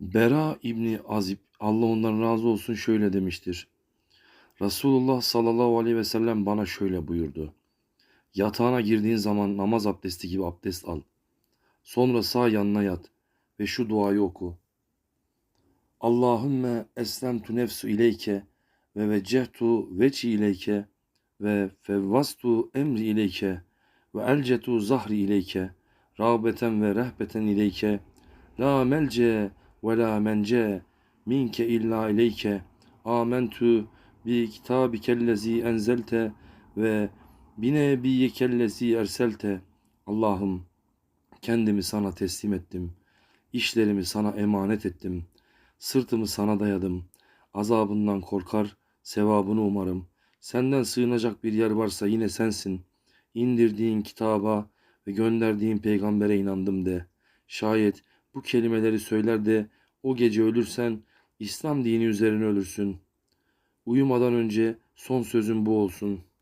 Bera İbni Azib, Allah ondan razı olsun şöyle demiştir. Resulullah sallallahu aleyhi ve sellem bana şöyle buyurdu. Yatağına girdiğin zaman namaz abdesti gibi abdest al. Sonra sağ yanına yat ve şu duayı oku. Allahümme eslemtu nefsu ileyke ve veccehtu veci ileyke ve fevvastu emri ileyke ve elcetu zahri ileyke rağbeten ve rehbeten ileyke la melce ve la mence minke illa ileyke amentu bi kitabikellezi enzelte ve binebiyyekellezi erselte Allah'ım kendimi sana teslim ettim. İşlerimi sana emanet ettim. Sırtımı sana dayadım. Azabından korkar, sevabını umarım. Senden sığınacak bir yer varsa yine sensin. İndirdiğin kitaba ve gönderdiğin peygambere inandım de. Şayet bu kelimeleri söyler de o gece ölürsen İslam dini üzerine ölürsün. Uyumadan önce son sözüm bu olsun.''